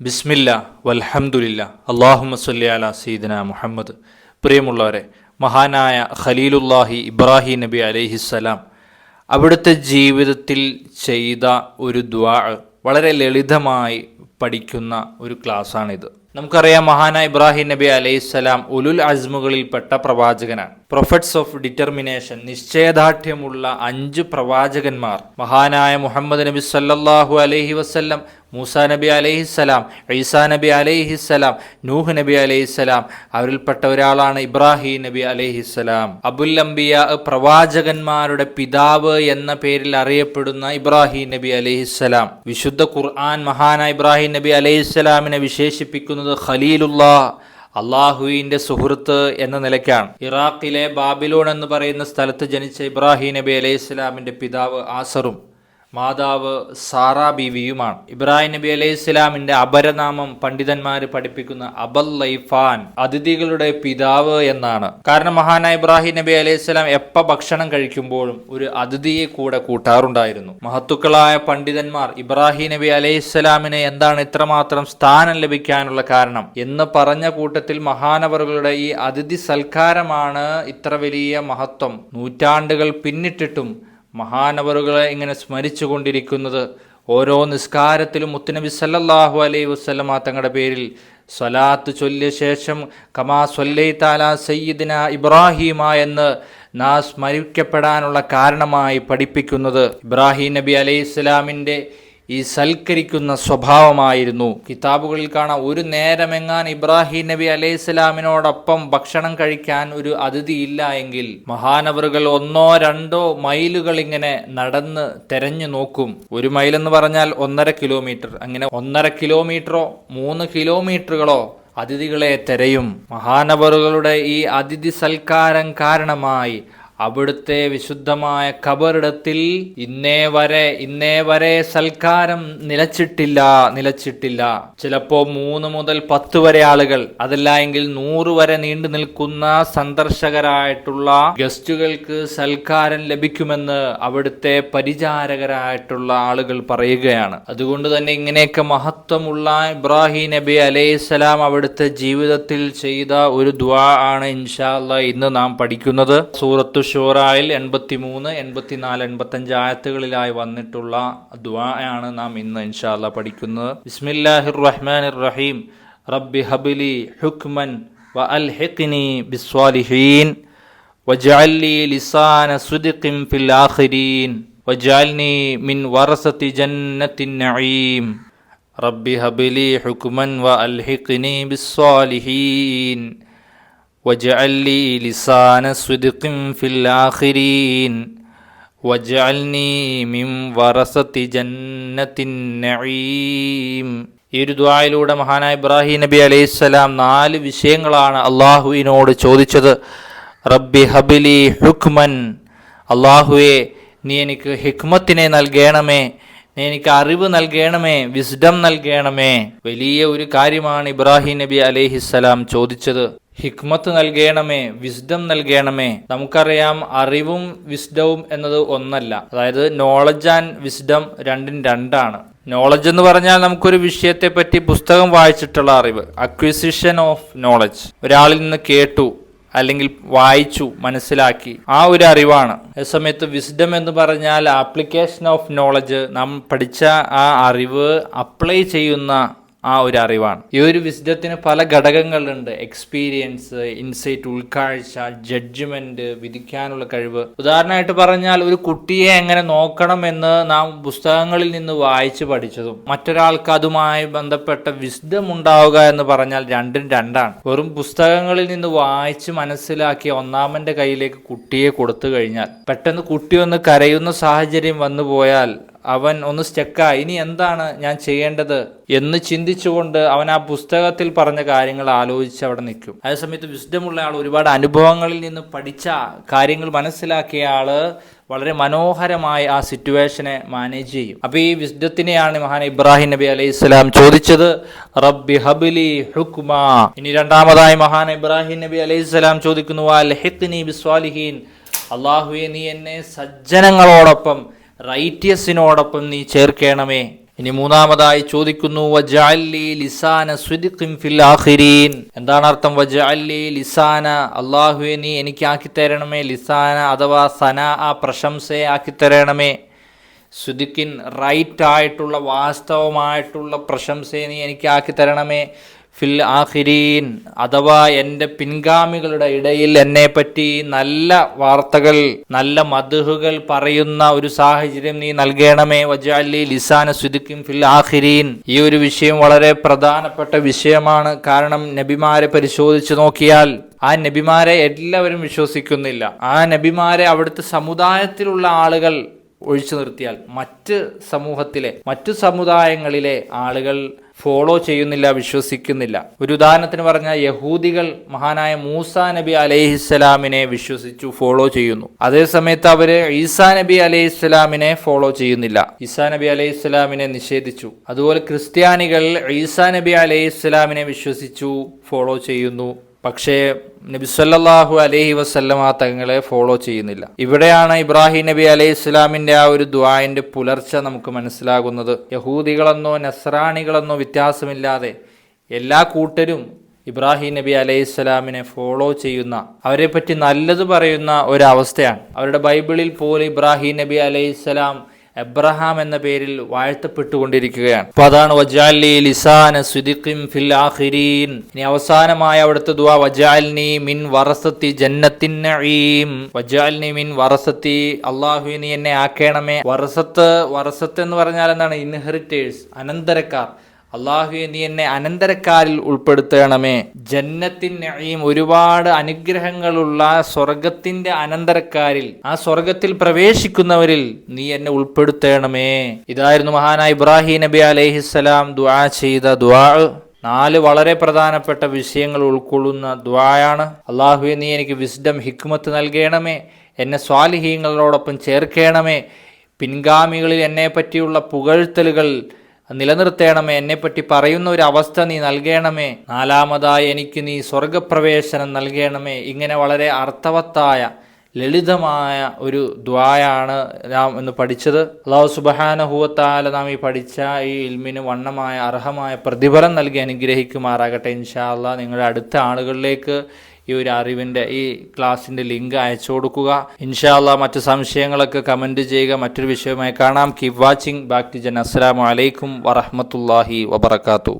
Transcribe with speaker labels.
Speaker 1: ബിസ്മില്ല വൽഹമുല്ല അള്ളാഹുമ സല്ലി അല സീദന മുഹമ്മദ്. പ്രിയമുള്ളവരെ മഹാനായ ഖലീലുല്ലാഹി ഇബ്രാഹിം നബി അലൈഹിസ്സലാം അവിടുത്തെ ജീവിതത്തിൽ ചെയ്ത ഒരു ദ്വാ വളരെ ലളിതമായി പഠിക്കുന്ന ഒരു ക്ലാസ്സാണിത്. നമുക്കറിയാം മഹാന ഇബ്രാഹിം നബി അലൈഹിസ്സലാം ഉലുൽ അസ്മുകളിൽപ്പെട്ട പ്രവാചകനാണ്. പ്രൊഫറ്റ്സ് ഓഫ് ഡിറ്റർമിനേഷൻ നിശ്ചയദാർഢ്യമുള്ള അഞ്ച് പ്രവാചകന്മാർ. മഹാനായ മുഹമ്മദ് നബി സല്ലാഹു അലൈഹി വസല്ലം മൂസ നബി അലൈഹിസ്സലാം ഈസാ നബി അലൈഹിസ്സലാം നൂഹ് നബി അലൈഹിസ്സലാം അവരിൽപ്പെട്ട ഒരാളാണ് ഇബ്രാഹിം നബി അലൈഹിസ്സലാം അബുൽ അംബിയ പ്രവാചകന്മാരുടെ പിതാവ് എന്ന പേരിൽ അറിയപ്പെടുന്ന ഇബ്രാഹിം നബി അലൈഹിസ്സലാം വിശുദ്ധ ഖുർആൻ മഹാന ഇബ്രാഹിം നബി അലൈഹിസ്സലാമിനെ വിശേഷിപ്പിക്കുന്നത് ഖലീലുള്ള അള്ളാഹുവിന്റെ സുഹൃത്ത് എന്ന നിലയ്ക്കാണ്. ഇറാഖിലെ ബാബിലോൺ എന്ന് പറയുന്ന സ്ഥലത്ത് ജനിച്ച ഇബ്രാഹിം നബി അലൈഹി ഇസ്ലാമിന്റെ പിതാവ് ആസറും മാതാവ് സാറാ ബീവിയുമാണ്. ഇബ്രാഹിം നബി അലൈഹി ഇസ്ലാമിന്റെ അപരനാമം പണ്ഡിതന്മാർ പഠിപ്പിക്കുന്ന അബൽ ലൈഫാൻ അതിഥികളുടെ പിതാവ് എന്നാണ്. കാരണം മഹാനായ ഇബ്രാഹിം നബി അലൈഹി ഇസ്ലാം എപ്പ ഭക്ഷണം കഴിക്കുമ്പോഴും ഒരു അതിഥിയെ കൂടെ കൂട്ടാറുണ്ടായിരുന്നു. മഹത്തുക്കളായ പണ്ഡിതന്മാർ ഇബ്രാഹിം നബി അലൈഹി ഇസ്ലാമിന് എന്താണ് ഇത്രമാത്രം സ്ഥാനം ലഭിക്കാനുള്ള കാരണം? എന്ന് പറഞ്ഞ കൂട്ടത്തിൽ മഹാനവറുകളുടെ ഈ അതിഥി സൽക്കാരമാണ് ഇത്ര വലിയ മഹത്വം. നൂറ്റാണ്ടുകൾ പിന്നിട്ടിട്ടും മഹാനവറുകളെ ഇങ്ങനെ സ്മരിച്ചു കൊണ്ടിരിക്കുന്നത് ഓരോ നിസ്കാരത്തിലും മുത്തുനബി സല്ലല്ലാഹു അലൈഹി വസ്ലമ തങ്ങളുടെ പേരിൽ സ്വലാത്ത് ചൊല്ലിയ ശേഷം കമാ സൊല്ലൈ താല സയ്യിദിന ഇബ്രാഹീമ എന്ന് നാ സ്മരിക്കപ്പെടാനുള്ള കാരണമായി പഠിപ്പിക്കുന്നത് ഇബ്രാഹിം നബി അലൈഹി ഇസ്ലാമിന്റെ ഈ സൽക്കരിക്കുന്ന സ്വഭാവമായിരുന്നു. കിതാബുകളിൽ കാണാം ഒരു നേരമെങ്ങാൻ ഇബ്രാഹിം നബി അലൈഹി സ്വലാമിനോടൊപ്പം ഭക്ഷണം കഴിക്കാൻ ഒരു അതിഥി ഇല്ല എങ്കിൽ മഹാനവറുകൾ ഒന്നോ രണ്ടോ മൈലുകൾ ഇങ്ങനെ നടന്ന് തെരഞ്ഞു നോക്കും. ഒരു മൈലെന്ന് പറഞ്ഞാൽ ഒന്നര കിലോമീറ്റർ. അങ്ങനെ ഒന്നര കിലോമീറ്ററോ മൂന്ന് കിലോമീറ്ററുകളോ അതിഥികളെ തെരയും. മഹാനവറുകളുടെ ഈ അതിഥി സൽക്കാരം കാരണമായി അവിടുത്തെ വിശുദ്ധമായ കബറിടത്തിൽ ഇന്നേ വരെ ഇന്നേ വരെ സൽക്കാരം നിലച്ചിട്ടില്ല നിലച്ചിട്ടില്ല. ചിലപ്പോ മൂന്ന് മുതൽ പത്ത് വരെ ആളുകൾ അതല്ല എങ്കിൽ നൂറ് വരെ നീണ്ടു നിൽക്കുന്ന സന്ദർശകരായിട്ടുള്ള ഗസ്റ്റുകൾക്ക് സൽക്കാരം ലഭിക്കുമെന്ന് അവിടുത്തെ പരിചാരകരായിട്ടുള്ള ആളുകൾ പറയുകയാണ്. അതുകൊണ്ട് തന്നെ ഇങ്ങനെയൊക്കെ മഹത്വമുള്ള ഇബ്രാഹിം നബി അലൈഹിസ്സലാം അവിടുത്തെ ജീവിതത്തിൽ ചെയ്ത ഒരു ദ്വാ ആണ് ഇൻഷാല്ല ഇന്ന് നാം പഠിക്കുന്നത്. സൂറത്തു ഷൂറായിൽ എൺപത്തി മൂന്ന് എൺപത്തി നാല് എൺപത്തഞ്ച് ആയത്തുകളിലായി വന്നിട്ടുള്ള ദ്വായാണ് നാം ഇന്ന് ഇൻഷാല്ല പഠിക്കുന്നത്. ബിസ്മില്ലാഹിർ റഹ്മാനിർ റഹീം റബ്ബി ഹബിലി ഹുക്മൻ വ അൽഹിഖ്നി ബിസ്വാലിഹീൻ. വജഅൽ ലി ലിസാന സുദിഖിം ഫിൽ ആഖിരീൻ. വജഅൽനി മിൻ വറസതി ജന്നത്തിൻ നഈം. റബ്ബി ഹബിലി ഹുക്മൻ വ അൽഹിഖ്നി ബിസ്വാലിഹീൻ. واجعل لي لسان صدق في الآخرين واجعلني من ورثة جنة النعيم ഈ ഒരു ദ്വായിലൂടെ മഹാനായ ഇബ്രാഹിം നബി അലൈഹിസ്സലാം നാല് വിഷയങ്ങളാണ് അള്ളാഹുവിനോട് ചോദിച്ചത് റബ്ബി ഹബിലി ഹുക്മൻ അള്ളാഹുവെ നീ എനിക്ക് ഹിക്മത്തിനെ നൽകണമേ നീ എനിക്ക് അറിവ് നൽകണമേ വിസ്ഡം നൽകണമേ വലിയ ഒരു കാര്യമാണ് ഇബ്രാഹിം നബി അലൈഹിസ്സലാം ചോദിച്ചത് ഹിക്മത്ത് നൽകണമേ വിസ്ഡം നൽകണമേ. നമുക്കറിയാം അറിവും വിസ്ഡവും എന്നത് ഒന്നല്ല. അതായത് നോളജ് ആൻഡ് വിസ്ഡം രണ്ടും രണ്ടാണ്. നോളജ് എന്ന് പറഞ്ഞാൽ നമുക്കൊരു വിഷയത്തെ പറ്റി പുസ്തകം വായിച്ചിട്ടുള്ള അറിവ്. അക്വിസിഷൻ ഓഫ് നോളജ് ഒരാളിൽ നിന്ന് കേട്ടു അല്ലെങ്കിൽ വായിച്ചു മനസ്സിലാക്കി. ആ ഒരു അറിവാണ്. സമയത്ത് വിസ്ഡം എന്ന് പറഞ്ഞാൽ ആപ്ലിക്കേഷൻ ഓഫ് നോളജ് നാം പഠിച്ച ആ അറിവ് അപ്ലൈ ചെയ്യുന്ന ആ ഒരു അറിവാണ്. ഈ ഒരു വിസ്ഡത്തിന് പല ഘടകങ്ങളുണ്ട്. എക്സ്പീരിയൻസ് ഇൻസൈറ്റ് ഉൾക്കാഴ്ച ജഡ്ജ്മെന്റ് വിധിക്കാനുള്ള കഴിവ്. ഉദാഹരണമായിട്ട് പറഞ്ഞാൽ ഒരു കുട്ടിയെ എങ്ങനെ നോക്കണം എന്ന് നാം പുസ്തകങ്ങളിൽ നിന്ന് വായിച്ചു പഠിച്ചതും മറ്റൊരാൾക്ക് അതുമായി ബന്ധപ്പെട്ട വിസ്ഡം ഉണ്ടാവുക എന്ന് പറഞ്ഞാൽ രണ്ടും രണ്ടാണ്. വെറും പുസ്തകങ്ങളിൽ നിന്ന് വായിച്ച് മനസ്സിലാക്കി ഒന്നാമന്റെ കയ്യിലേക്ക് കുട്ടിയെ കൊടുത്തു കഴിഞ്ഞാൽ പെട്ടെന്ന് കുട്ടി ഒന്ന് കരയുന്ന സാഹചര്യം വന്നു പോയാൽ അവൻ ഒന്ന് സ്റ്റക്കായി ഇനി എന്താണ് ഞാൻ ചെയ്യേണ്ടത്? എന്ന് ചിന്തിച്ചുകൊണ്ട് അവൻ ആ പുസ്തകത്തിൽ പറഞ്ഞ കാര്യങ്ങൾ ആലോചിച്ച് അവിടെ നിൽക്കും. അതേസമയത്ത് വിസ്ഡമുള്ള ആൾ ഒരുപാട് അനുഭവങ്ങളിൽ നിന്ന് പഠിച്ച കാര്യങ്ങൾ മനസ്സിലാക്കിയ ആൾ വളരെ മനോഹരമായി ആ സിറ്റുവേഷനെ മാനേജ് ചെയ്യും. അപ്പൊ ഈ വിസ്ഡത്തിനെയാണ് മഹാൻ ഇബ്രാഹിം നബി അലൈഹി സ്വലാം ചോദിച്ചത് റബ്ബി ഹബിലി ഹുക്മ. ഇനി രണ്ടാമതായി മഹാൻ ഇബ്രാഹിം നബി അലൈഹി സ്വലാം ചോദിക്കുന്നു "വൽ ഹിഖ്നി ബിസ്വാലിഹീൻ. അള്ളാഹുവെ നീ എന്നെ സജ്ജനങ്ങളോടൊപ്പം റൈറ്റിയസിനോടൊപ്പം നീ ചേർക്കണമേ. ഇനി മൂന്നാമതായി ചോദിക്കുന്നു ലിസാന ഫിൽ ആഖിരീൻ. എന്താണ് അർത്ഥം? ലിസാന. അല്ലാഹുവേ നീ എനിക്ക് ആക്കി തരണമേ ലിസാന അഥവാ സന ആ പ്രശംസയെ ആക്കി തരണമേ സുദിക്കിൻ റൈറ്റ് ആയിട്ടുള്ള വാസ്തവമായിട്ടുള്ള പ്രശംസയെ നീ എനിക്ക് ആക്കി തരണമേ ഫിൽ ആഹിരീൻ അഥവാ എന്റെ പിൻഗാമികളുടെ ഇടയിൽ എന്നെ പറ്റി നല്ല വാർത്തകൾ നല്ല മധുഹുകൾ പറയുന്ന ഒരു സാഹചര്യം നീ നൽകണമേ. വജാലി ലിസാന സുദിക്കും ഫിൽ ആഹിരീൻ ഈ ഒരു വിഷയം വളരെ പ്രധാനപ്പെട്ട വിഷയമാണ്. കാരണം നബിമാരെ പരിശോധിച്ചു നോക്കിയാൽ ആ നബിമാരെ എല്ലാവരും വിശ്വസിക്കുന്നില്ല. ആ നബിമാരെ അവിടുത്തെ സമുദായത്തിലുള്ള ആളുകൾ ഒഴിച്ചു നിർത്തിയാൽ മറ്റ് സമൂഹത്തിലെ മറ്റു സമുദായങ്ങളിലെ ആളുകൾ ഫോളോ ചെയ്യുന്നില്ല വിശ്വസിക്കുന്നില്ല. ഒരു ഉദാഹരണത്തിന് പറഞ്ഞാൽ യഹൂദികൾ മഹാനായ മൂസ നബി അലൈഹിസ്സലാമിനെ വിശ്വസിച്ചു ഫോളോ ചെയ്യുന്നു. അതേ സമയത്ത് അവർ ഈസാ നബി അലൈഹിസ്സലാമിനെ ഫോളോ ചെയ്യുന്നില്ല. ഈസാ നബി അലൈഹിസ്സലാമിനെ നിഷേധിച്ചു. അതുപോലെ ക്രിസ്ത്യാനികൾ ഈസാ നബി അലൈഹിസ്സലാമിനെ വിശ്വസിച്ചു ഫോളോ ചെയ്യുന്നു. പക്ഷേ നബി അലഹി അലൈഹി വസല്ലമ തങ്ങളെ ഫോളോ ചെയ്യുന്നില്ല. ഇവിടെയാണ് ഇബ്രാഹിം നബി അലൈഹി ഇസ്ലാമിന്റെ ആ ഒരു ദ്വായന്റെ പുലർച്ച നമുക്ക് മനസ്സിലാകുന്നത്. യഹൂദികളെന്നോ നസ്രാണികളെന്നോ വ്യത്യാസമില്ലാതെ എല്ലാ കൂട്ടരും ഇബ്രാഹിം നബി അലൈഹി സ്വലാമിനെ ഫോളോ ചെയ്യുന്ന അവരെ പറ്റി നല്ലത് പറയുന്ന ഒരവസ്ഥയാണ് അവരുടെ ബൈബിളിൽ പോലും ഇബ്രാഹിം നബി അലൈഹി സ്വലാം എബ്രഹാം എന്ന പേരിൽ വാഴ്ത്തപ്പെട്ടുകൊണ്ടിരിക്കുകയാണ്. അപ്പൊ അതാണ് ലിസാന ഫിൽ ആഖിരീൻ. ഇനി അവസാനമായ അവിടുത്തെ ദുആ വജാൽനി മിൻ വറസത്തി ജന്നത്തിൻ നഈം. മിൻ വറസത്തി അള്ളാഹുവിനി എന്നെ ആക്കേണമേ. വറസത്ത് വറസത്ത് എന്ന് പറഞ്ഞാൽ എന്താണ്? ഇൻഹെറിറ്റേഴ്സ് അനന്തരക്കാർ. അള്ളാഹുവെ നീ എന്നെ അനന്തരക്കാരിൽ ഉൾപ്പെടുത്തണമേ. ജന്നത്തിൻ നഈം ഒരുപാട് അനുഗ്രഹങ്ങളുള്ള സ്വർഗത്തിന്റെ അനന്തരക്കാരിൽ ആ സ്വർഗത്തിൽ പ്രവേശിക്കുന്നവരിൽ നീ എന്നെ ഉൾപ്പെടുത്തണമേ. ഇതായിരുന്നു മഹാനായ ഇബ്രാഹിം നബി അലൈഹിസ്സലാം ദുആ ചെയ്ത ദുആ. നാല് വളരെ പ്രധാനപ്പെട്ട വിഷയങ്ങൾ ഉൾക്കൊള്ളുന്ന ദ്വായാണ് അള്ളാഹുവെ നീ എനിക്ക് വിസ്ഡം ഹിക്മത്ത് നൽകണമേ. എന്നെ സ്വാലിഹീങ്ങളോടൊപ്പം ചേർക്കണമേ. പിൻഗാമികളിൽ എന്നെ പറ്റിയുള്ള പുകഴ്ത്തലുകൾ നിലനിർത്തേണമേ. എന്നെപ്പറ്റി പറയുന്ന ഒരു അവസ്ഥ നീ നൽകണമേ. നാലാമതായി എനിക്ക് നീ സ്വർഗപ്രവേശനം നൽകണമേ. ഇങ്ങനെ വളരെ അർത്ഥവത്തായ ലളിതമായ ഒരു ദ്വായാണ് നാം ഇന്ന് പഠിച്ചത്. അള്ളാഹു സുബഹാനഹുവത്താല നാം ഈ പഠിച്ച ഈ ഇൽമിന് വണ്ണമായ അർഹമായ പ്രതിഫലം നൽകി അനുഗ്രഹിക്കുമാറാകട്ടെ ഇൻഷാ അള്ളാഹ് നിങ്ങളുടെ അടുത്ത ആളുകളിലേക്ക് ഈ ഒരു അറിവിന്റെ ഈ ക്ലാസ്സിന്റെ ലിങ്ക് അയച്ചു കൊടുക്കുക. ഇൻഷാല്ല മറ്റു സംശയങ്ങളൊക്കെ കമന്റ് ചെയ്യുക. മറ്റൊരു വിഷയമായി കാണാം. കീപ് വാച്ചിങ് ബാക്ടിജൻ ടു വലൈക്കും വറഹമത്തല്ലാഹി വബർക്കാത്തു